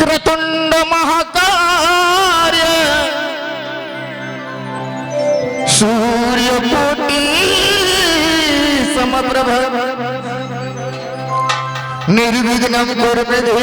എത്ര തുണ്ട മഹകാര്യ സൂര്യപോട്ടി സമപ്രഭ നിർവിഘ്നം കുറമതേ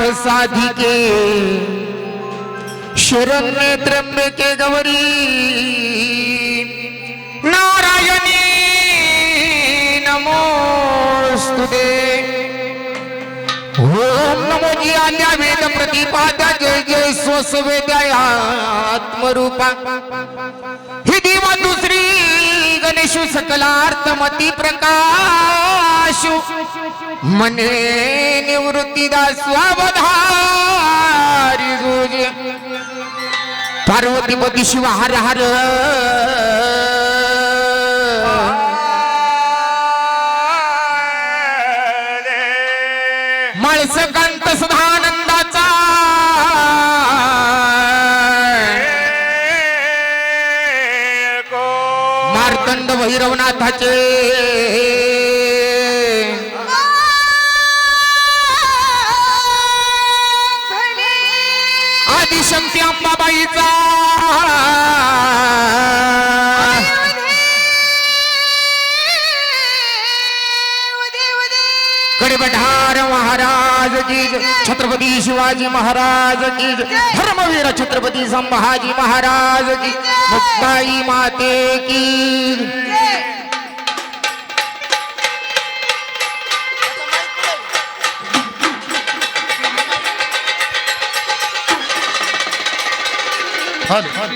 नाथ साधिके। शरण्य त्र्यंबके गौरी। नारायणी नमोस्तुते ओम नमो जिया वेद प्रतिपाद्या जय जय स्वस्वेद्या आत्मरूपा। ही गणेशु सकलार्थमती प्रकाशु। मने निवृत्तीदा स्वावधारी गुज पार्वतीपती शिव हर हर। मळसकांत भैरवनाथाचे. आदिशक्ती अंबाबाईचा. कडबठार महाराज. महाराज की छत्रपति शिवाजी महाराज की धर्मवीर छत्रपति संभाजी महाराज की मुक्ताई माते की हर हर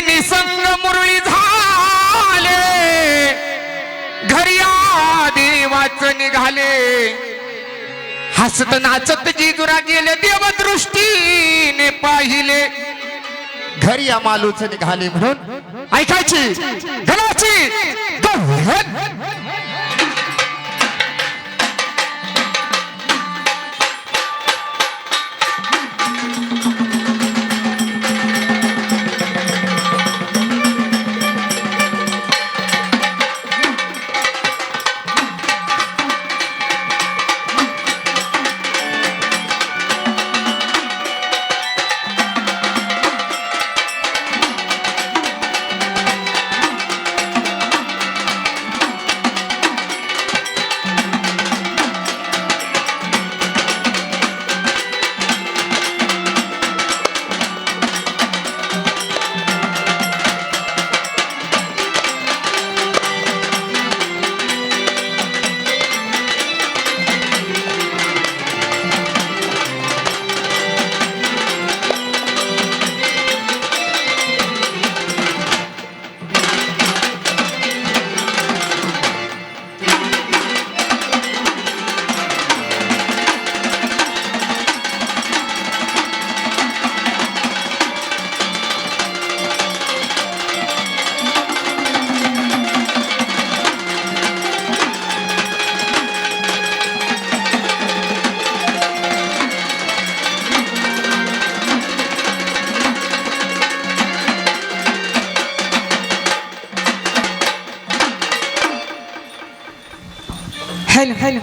निसंग मुरळी झाले. घरी देवाच निघाले. हसत नाचत जिजुरा गेले देवदृष्टीने पाहिले. घरी या मालूच निघाले म्हणून. ऐकायची घराची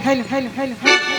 गव्हण. हॅलो हॅलो हॅलो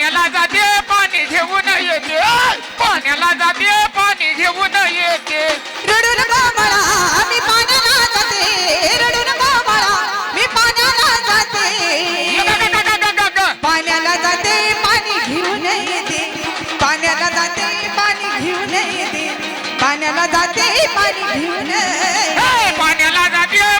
पाण्याला जाते पाणी घेऊन येते. पाण्याला जाते पाणी घेऊन येते. रडू नको बाळा मी पाण्याला जाते. रडू नको बाळा मी पाण्याला जाते. पाण्याला जाते पाणी घेऊन येते. पाण्याला जाते पाणी घेऊन येते. पाण्याला जाते पाणी घेऊन पाण्याला जाते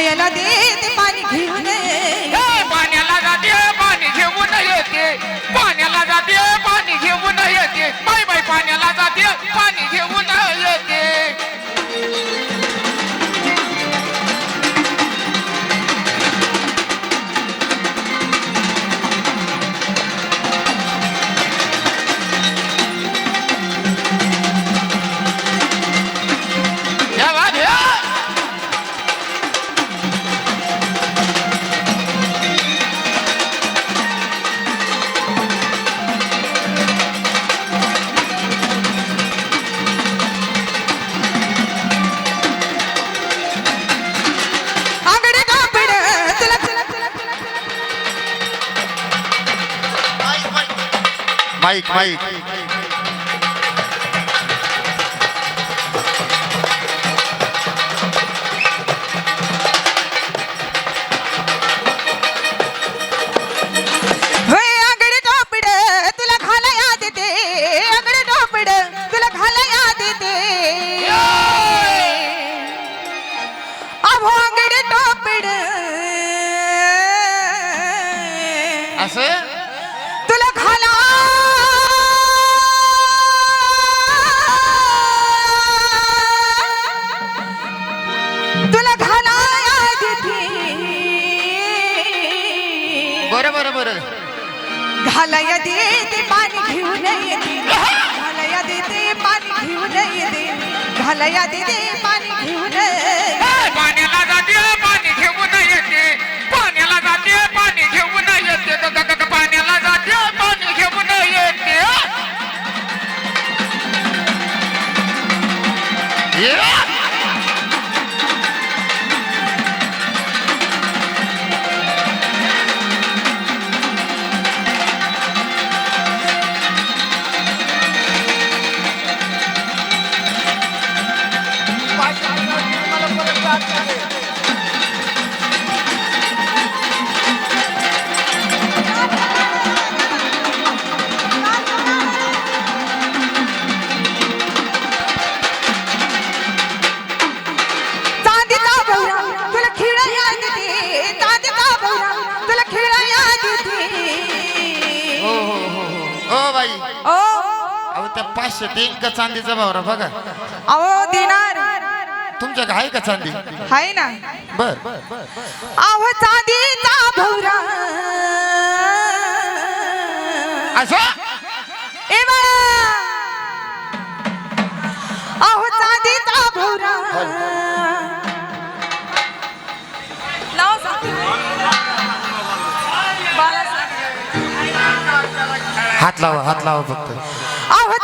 नयना दे ते पाणी घेऊन पाण्याला जाते पाणी घेऊन येते. पाण्याला जाते पाणी घेऊन येते. बाय बाय पाण्याला जाते पाणी घेऊन येते. माईक माईक बरं बरं बरं. घालाया देते पाणी घेऊन येते घालाया देते पाणी घेऊन येते घालाया देते पाणी घेऊन. पाण्याला जाते पाणी घेऊन येते पाण्याला जाते पाणी घेऊन येते पाण्याला जाते पाणी घेऊन येते या. पाचशे तीन का चांदीचा भावरा बघा. अहो देणार. तुमच्या आहे का चांदी हाय ना. बर. अहो चांदीचा भवरा. असं ए बाळा. अहो चांदीचा भवरा. सांग. हात लावा हात लावा फक्त. अहो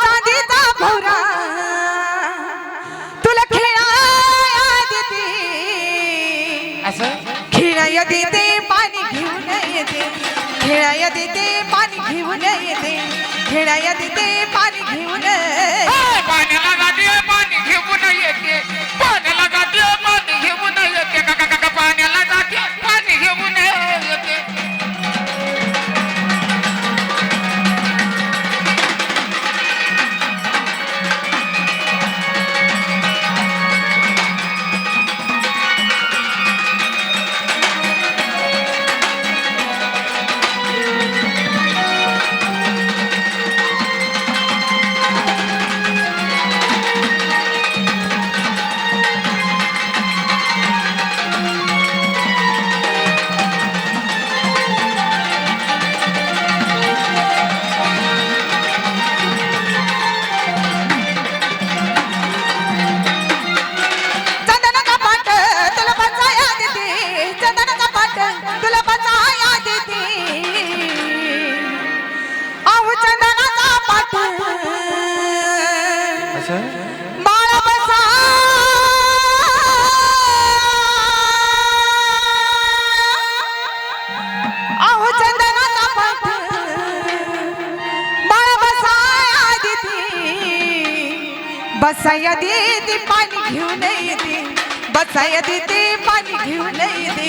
खेळाया देते पाणी घेऊन येते. खेळाया देते पाणी घेऊन. पाण्याला जाते पाणी घेऊन येते. पाण्याला जाते पाणी घेऊन येते. ग- ग- पाण्याला बसाया देते पाणी घेऊन येते बसाया देते पाणी घेऊन येते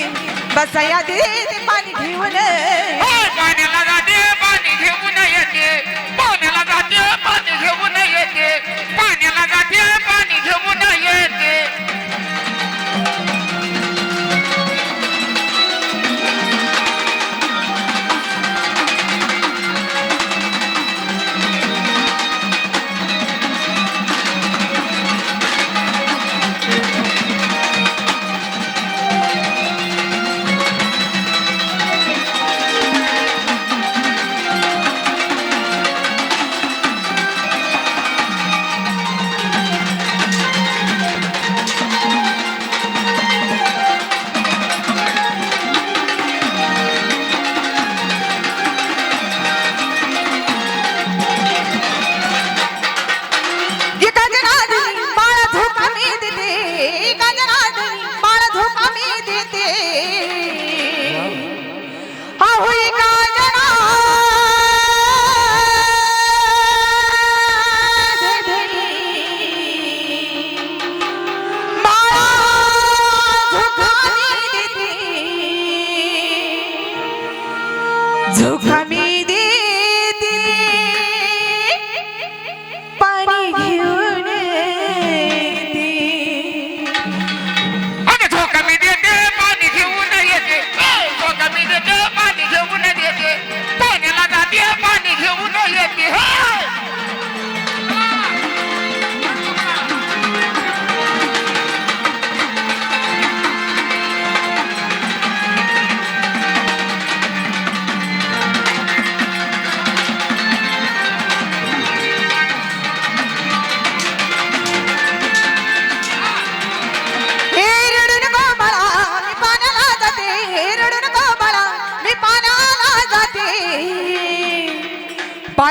बसाया देते पाणी घेऊन हो, पाण्याला जाते पाणी घेऊन येते पाण्याला जाते पाणी घेऊन येते पाण्याला जाते पाणी घेऊन येते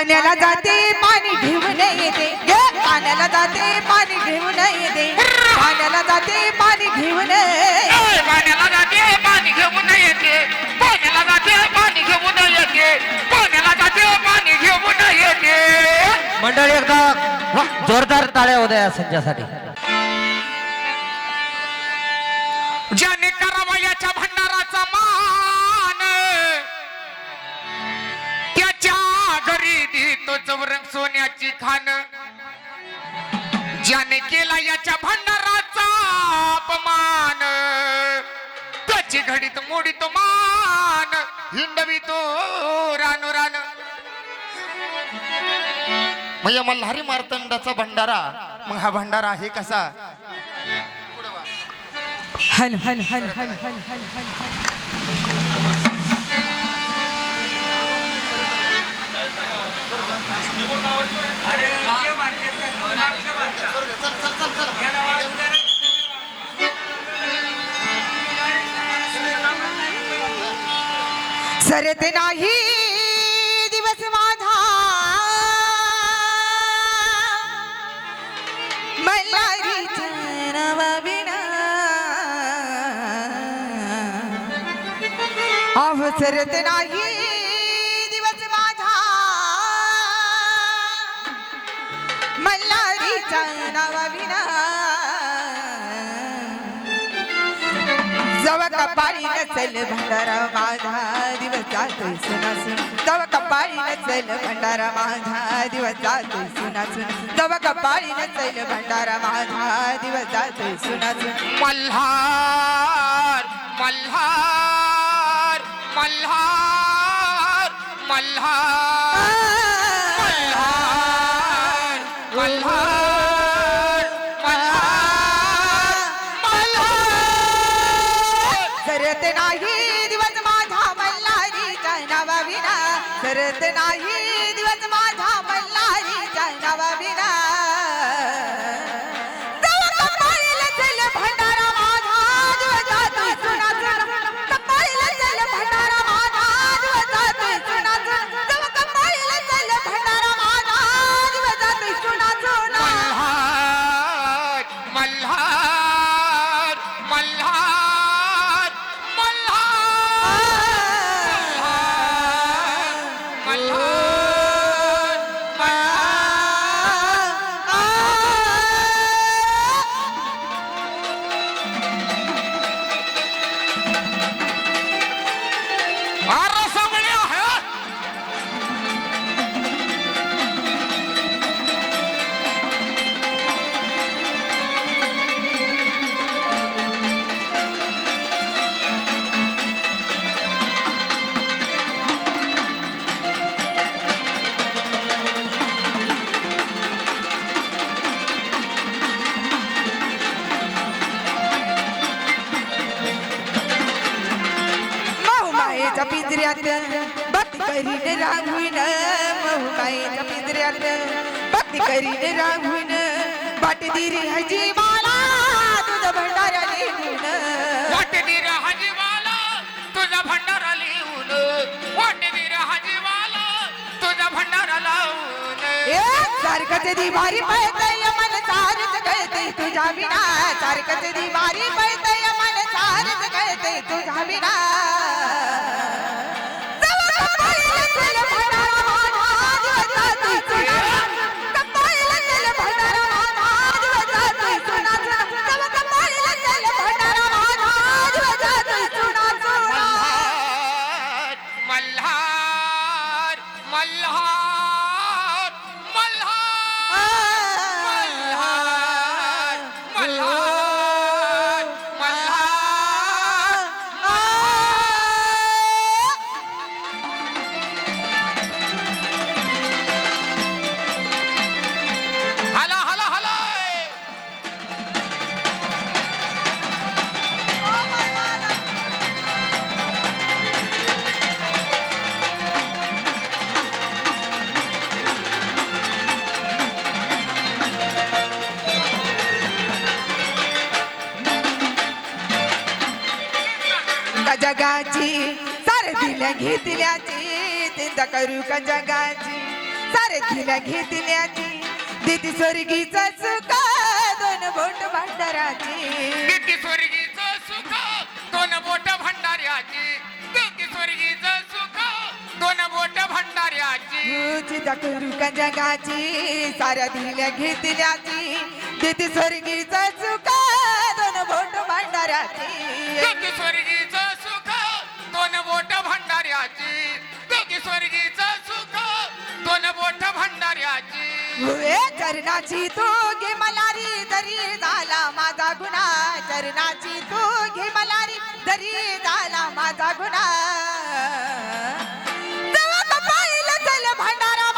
पाण्याला जाते पाणी घेऊन येते. पाण्याला जाते पाणी घेऊन येते. पाण्याला जाते पाणी घेऊन पाण्याला जाते पाणी घेऊन येते. पाण्याला जाते पाणी घेऊन येते. पाण्याला जाते पाणी घेऊन येते. मंडळी एकदा जोरदार टाळ्या होत्या या घरी देतो चौरंग सोन्याची खान ज्याने केला याच्या भंडाराचा अपमान. त्याची घडीत मोडीत मान. हिंडवितो रानो रान. म्हणजे मल्हारी मार्तंडाचा भंडारा मग हा भंडारा आहे कसा? हल हल हल हल हल हल हल. सरत नाही दिवस माझा. मल्हारीच नवा विना सरत नाही जव कपाळी नसेल भंडारा माझा दिवस जातोय सुनासून. तव कपाळी नसेल भंडारा माझा दिवस जातोय सुनासून. तव कपाळी नसेल भंडारा माझा दिवस जातोय सुनासून. मल्हार मल्हार मल्हार मल्हार मल्हार मल्हार. सरत नाही दिवस माझा मल्हारीच्या नावाविना सरत नाही भक्ती करी रांगून माऊमाईच्या पिंजऱ्यात भक्ती करीन रांगून बाट दिरी हजी माला तुझं भंडारा लिहून वाटवीर हजीवाला तुझा भंडारा लिहून वाटवीर हजीवाला तुझा भंडारा लावून ए, दी दिवारी पळतय मन सारच कळतय तुझ्या विना दी दिवारी पळतय मन सारच कळतय तुझ्या विना जगाची सारे दिल्या घेतल्याची चिंता करू का जगाची? सारे दिल्या घेतल्याची दिदी स्वर्गीचा चुका दोन बोट भांडाराची. किती स्वर्गीचं सुख दोन बोट भंडाऱ्याची किती स्वर्गीचं सुख दोन बोट भंडाऱ्याची चिंता करू का जगाची साऱ्या दिल्या घेतल्याची दिदी स्वर्गीचा चुका दोन बोट भांडाराची. किती स्वर्गीचं सुख बोट भंडाऱ्याची. दोघी स्वर्गीच सुख दोन बोट भंडाऱ्याची. चरणाची तू घे मलारी दरी झाला माझा गुन्हा. चरणाची तू घे मलारी दरी झाला माझा गुन्हा. जेव्हा चल भंडारा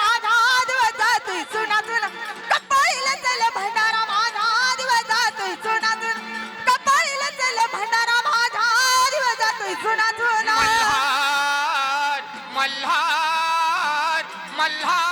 मल्हार